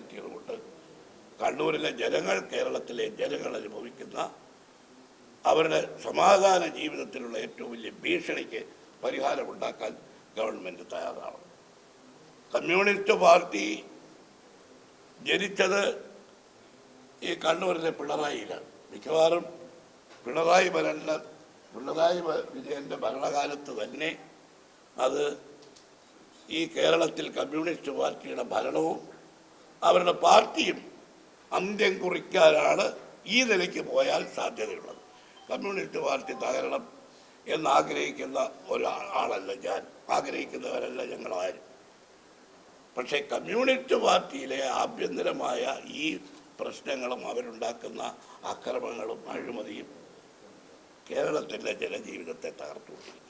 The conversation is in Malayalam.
പറ്റിയതുകൊണ്ട് കണ്ണൂരിലെ ജനങ്ങൾ കേരളത്തിലെ ജനങ്ങൾ അനുഭവിക്കുന്ന അവരുടെ സമാധാന ജീവിതത്തിലുള്ള ഏറ്റവും വലിയ ഭീഷണിക്ക് പരിഹാരമുണ്ടാക്കാൻ ഗവൺമെന്റ് തയ്യാറാവണം. കമ്മ്യൂണിസ്റ്റ് പാർട്ടി ജനിച്ചത് ഈ കണ്ണൂരിലെ പിണറായിയിലാണ്. മിക്കവാറും പിണറായി ഭരണ പിണറായി വിജയന്റെ ഭരണകാലത്ത് തന്നെ അത് ഈ കേരളത്തിൽ കമ്മ്യൂണിസ്റ്റ് പാർട്ടിയുടെ ഭരണവും അവരുടെ പാർട്ടിയും അന്ത്യം കുറിക്കാനാണ് ഈ നിലയ്ക്ക് പോയാൽ സാധ്യതയുള്ളത്. കമ്മ്യൂണിസ്റ്റ് പാർട്ടി തകരണം എന്നാഗ്രഹിക്കുന്ന ഒരാളല്ല ഞാൻ. ആഗ്രഹിക്കുന്നവരല്ല ഞങ്ങളാരും. പക്ഷേ കമ്മ്യൂണിസ്റ്റ് പാർട്ടിയിലെ ആഭ്യന്തരമായ ഈ പ്രശ്നങ്ങളും അവരുണ്ടാക്കുന്ന അക്രമങ്ങളും അഴിമതിയും കേരളത്തിന്റെ ജനജീവിതത്തെ തകർത്തുകൊണ്ടിരിക്കുകയാണ്